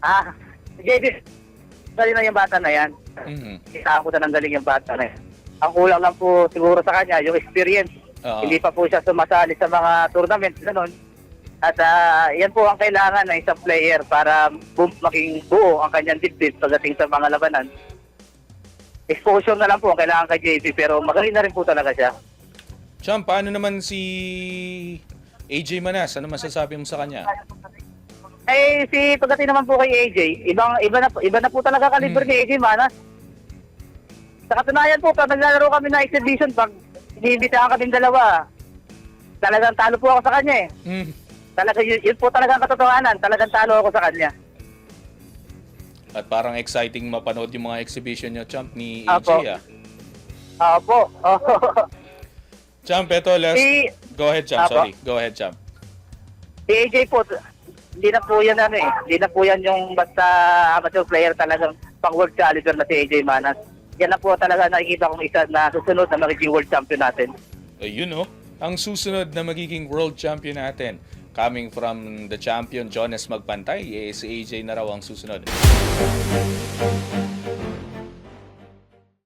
Ah, JB, galing na yung bata na yan. Mhm. Kita ko na ng galing yung bata na yan. Ang kulang lang po siguro sa kanya, yung experience. Oo. Hindi pa po siya sumasali sa mga tournament, ganun. At ah, yan po ang kailangan ng isang player para bu- maging buo ang kanyang dibdib pagdating sa mga labanan. Exposure na lang po ang kailangan kay JB pero magaling na rin po talaga siya. Champ, paano naman si AJ Manas? Ano masasabi mo sa kanya? Eh si pagdating naman po kay AJ, ibang iba na po, iba na po talaga kaliber Hmm. ni AJ Manas. Sa katunayan po, pag naglalaro kami ng exhibition, pag iniimbitahan kami dalawa, talagang talo po ako sa kanya eh. Mm. Talaga yun, yun po talaga ang katotohanan, talagang talo ako sa kanya. At parang exciting mapanood yung mga exhibition nyo, Champ, ni Apo. AJ ah. Opo. Champ, eto, last... si, Go ahead, Champ. Apo. Sorry. Go ahead, Champ. si AJ po, hindi na po yan ano eh. Hindi na po yan yung basta amateur player talagang pang world caliber na si AJ Manas. Yan na po talaga nakikita kong isa na susunod na magiging world champion natin. Ayun oh, ang susunod na magiging world champion natin. Coming from the champion Jonas Magpantay, eh, si AJ na raw ang susunod.